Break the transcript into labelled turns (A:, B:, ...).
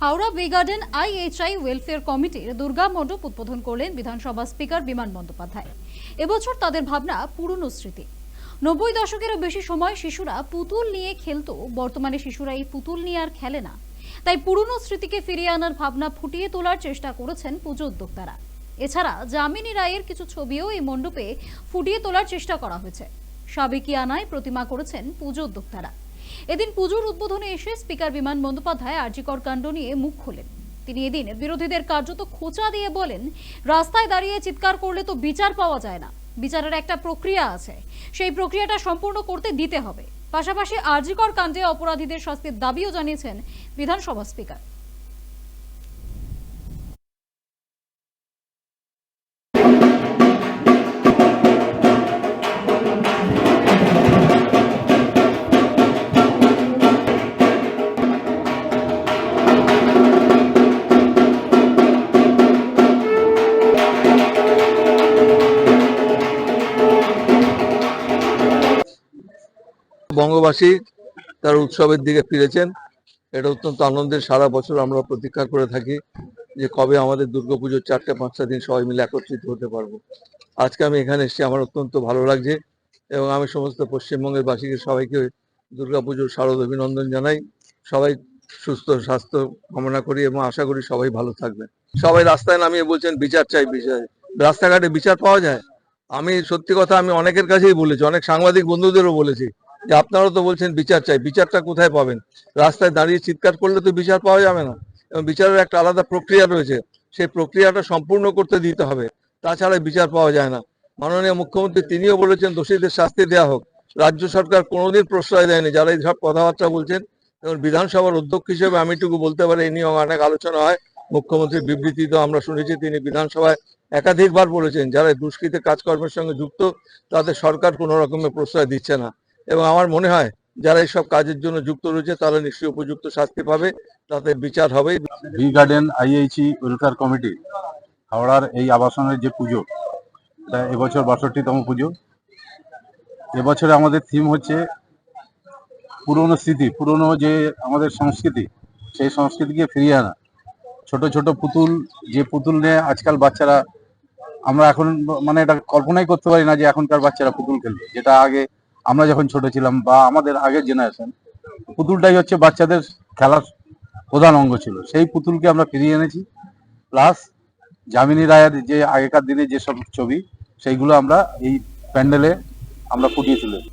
A: Howrah বেগার্ডেন আইএইচআই welfare কমিটির দুর্গা মণ্ডপ উদ্বোধন করলেন বিধানসভা স্পিকার বিমান বন্দ্যোপাধ্যায়। এবছর তাদের ভাবনা পুরনো স্মৃতি। নব্বই দশকেরও বেশি সময় শিশুরা পুতুল নিয়ে খেলতো, বর্তমানে শিশুরা এই পুতুল নিয়ে আর খেলে না। তাই পুরনো স্মৃতিকে ফিরিয়ে আনার ভাবনা ফুটিয়ে তোলার চেষ্টা করেছেন পুজো উদ্যোক্তারা। এছাড়া যামিনী রায়ের কিছু ছবিও এই মণ্ডপে ফুটিয়ে তোলার চেষ্টা করা হয়েছে। সাবেকিয়ানায় প্রতিমা করেছেন পুজো উদ্যোক্তারা। এদিন পুজোর উদ্বোধনে এসে স্পিকার বিমান বন্দ্যোপাধ্যায় আর্যিকর কাণ্ড নিয়ে মুখ খোলেন। তিনি এদিন বিরোধীদের কার্যত খোঁচা দিয়ে বলেন, রাস্তায় দাঁড়িয়ে চিৎকার করলে তো বিচার পাওয়া যায় না। বিচারের একটা প্রক্রিয়া আছে। সেই প্রক্রিয়াটা সম্পূর্ণ করতে দিতে হবে। পাশাপাশি আর্যিকর কাণ্ডে অপরাধীদের শাস্তির দাবিও জানিয়েছেন বিধানসভা স্পিকার।
B: বঙ্গবাসী তার উৎসবের দিকে ফিরেছেন। এটা অত্যন্ত আনন্দের, সারা বছর আমরা প্রতীক্ষা করে থাকি যে কবে আমাদের দুর্গাপুজোর চারটে, পাঁচটা দিন সবাই মিলে একত্রিত হতে পারব। আজকে আমি এখানে এসেছি, আমার অত্যন্ত ভালো লাগছে এবং আমি সমস্ত পশ্চিমবঙ্গের বাসীকে, সবাইকে দুর্গাপুজোর শারদ অভিনন্দন জানাই। সবাই সুস্থ, স্বাস্থ্য কামনা করি এবং আশা করি সবাই ভালো থাকবেন সবাই রাস্তায় নামিয়ে বলছেন, বিচার চাই, বিচার। রাস্তাঘাটে বিচার পাওয়া যায়? আমি সত্যি কথা, আমি অনেকের কাছেই বলেছি, অনেক সাংবাদিক বন্ধুদেরও বলেছি যে আপনারা তো বলছেন বিচার চাই, বিচারটা কোথায় পাবেন? রাস্তায় দাঁড়িয়ে চিৎকার করলে তো বিচার পাওয়া যাবে না। এবং বিচারের একটা আলাদা প্রক্রিয়া রয়েছে, সেই প্রক্রিয়াটা সম্পূর্ণ করতে দিতে হবে। তাছাড়া বিচার পাওয়া যায় না। মাননীয় মুখ্যমন্ত্রী তিনিও বলেছেন, দোষীদের শাস্তি দেওয়া হোক। রাজ্য সরকার কোনোদিন প্রশ্রয় দেয়নি। যারা এই সব কথাবার্তা বলছেন এবং বিধানসভার অধ্যক্ষ হিসেবে আমি এটুকু বলতে পারি, এই নিয়ে অনেক আলোচনা হয়। মুখ্যমন্ত্রীর বিবৃতি তো আমরা শুনেছি, তিনি বিধানসভায় একাধিকবার বলেছেন, যারা দুষ্কৃতের কাজকর্মের সঙ্গে যুক্ত, তাদের সরকার কোনো রকমের প্রশ্রয় দিচ্ছে না। এবং আমার মনে হয় যারা এইসব কাজের জন্য যুক্ত রয়েছে, তারা নিশ্চয়ই উপযুক্ত শাস্তি পাবে। তাতে বিচার হবে।
C: ভি গার্ডেন আইএইচি ওয়েলফেয়ার কমিটি, হাওড়ার এই আবাসনের যে পুজো, এটা এবছর বাষট্টিতম পুজো। এবছরে আমাদের থিম হচ্ছে পুরনো স্মৃতি, পুরনো যে আমাদের সংস্কৃতি, সেই সংস্কৃতিকে ফিরিয়ে আনা। ছোট ছোট পুতুল, যে পুতুল নিয়ে আজকাল বাচ্চারা, আমরা এখন মানে এটা কল্পনাই করতে পারি না যে এখনকার বাচ্চারা পুতুল খেলবে। যেটা আগে আমরা যখন ছোট ছিলাম বা আমাদের আগের জেনারেশন পুতুলটাই হচ্ছে বাচ্চাদের খেলার প্রধান অঙ্গ ছিল। সেই পুতুলকে আমরা ফিরিয়ে এনেছি। প্লাস যামিনী রায়ের যে আগেকার দিনে যেসব ছবি, সেইগুলো আমরা এই প্যান্ডেলে আমরা ফুটিয়ে তুলেছি।